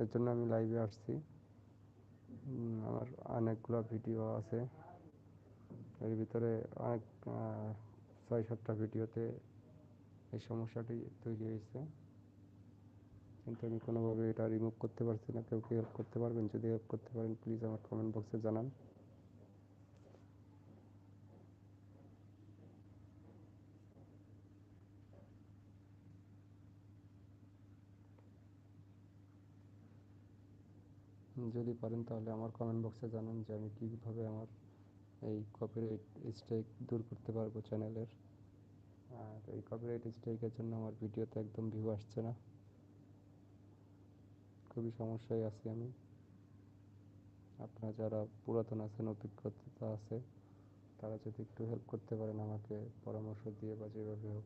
এর জন্য আমি লাইভে আসছি। আমার অনেকগুলো ভিডিও আছে। এর ভিতরে অনেক ছয় সাতটা ভিডিওতে এই সমস্যাটি তৈরি হয়েছে। কিন্তু আমি কোনোভাবে এটা রিমুভ করতে পারছি না। কেউ কি হেল্প করতে পারবেন? যদি হেল্প করতে পারেন প্লিজ আমার কমেন্ট বক্সে জানান। যদি পারেন তাহলে আমার কমেন্ট বক্সে জানান যে আমি কীভাবে আমার এই কপিরাইট স্ট্রাইক দূর করতে পারব চ্যানেলের আর এই কপিরাইট স্ট্রাইকের জন্য আমার ভিডিওতে একদম ভিউ আসছে না। খুবই সমস্যায় আছি আমি। আপনারা যারা পুরাতন আছেন, অভিজ্ঞতা আছে, তারা যদি একটু হেল্প করতে পারেন আমাকে পরামর্শ দিয়ে বা যেভাবে হোক,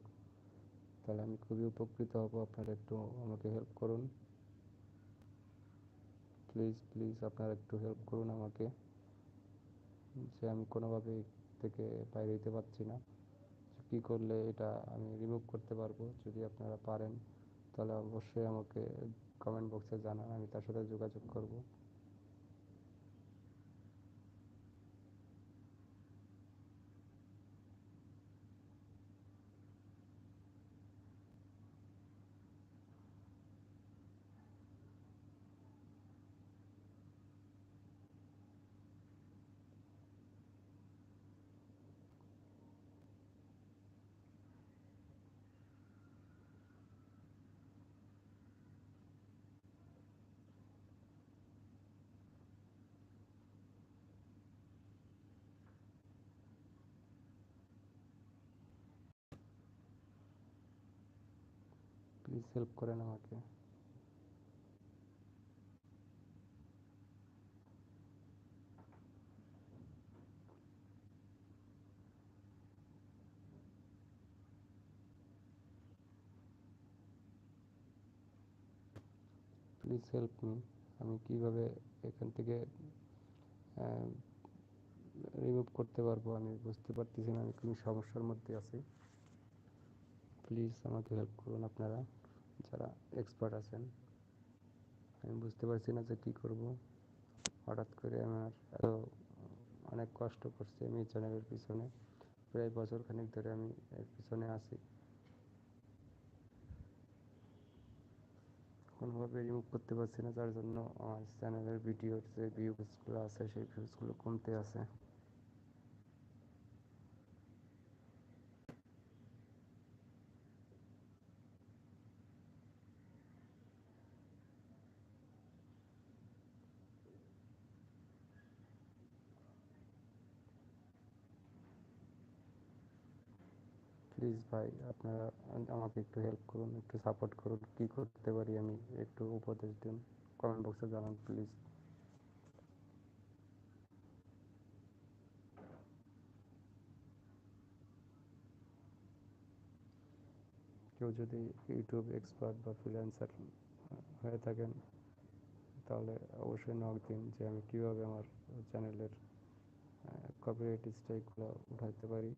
তাহলে আমি খুবই উপকৃত হব। আপনারা একটু আমাকে হেল্প করুন। প্লিজ প্লিজ আপনারা একটু হেল্প করুন আমাকে। যে আমি কোনোভাবে থেকে বাইরে যেতে পারছি না। কি করলে এটা আমি রিমুভ করতে পারব যদি আপনারা পারেন। তাহলে অবশ্যই আমাকে কমেন্ট বক্সে জানান, আমি তার সাথে যোগাযোগ করব। প্লিজ হেল্প করেন আমাকে। প্লিজ হেল্প মি আমি কীভাবে এখান থেকে রিমুভ করতে পারব আমি বুঝতে পারতেছি না, আমি কোনো সমস্যার মধ্যে আছি। প্লিজ আমাকে হেল্প করুন আপনারা। যারা এক্সপার্ট আছেন, আমি বুঝতে পারছি না যে কী করব। হঠাৎ করে আমার এত অনেক কষ্ট করছি আমি চ্যানেলের পিছনে। প্রায় বছর খানিক ধরে আমি এর পিছনে আছি। কোনোভাবে রিমুভ করতে পারছি না, যার জন্য আমার চ্যানেলের ভিডিওর যে ভিউজগুলো আছে, সেই ভিউজগুলো কমতে আছে। প্লিজ ভাই, আপনারা আমাকে একটু হেল্প করুন, একটু সাপোর্ট করুন। কী করতে পারি আমি? একটু উপদেশ দিন। কমেন্ট বক্সে জানান প্লিজ কেউ যদি ইউটিউব এক্সপার্ট বা ফ্রিল্যান্সার হয়ে থাকেন, তাহলে অবশ্যই নক দিন যে আমি কীভাবে আমার চ্যানেলের কপিরাইট স্ট্রাইকগুলো উঠাতে পারি।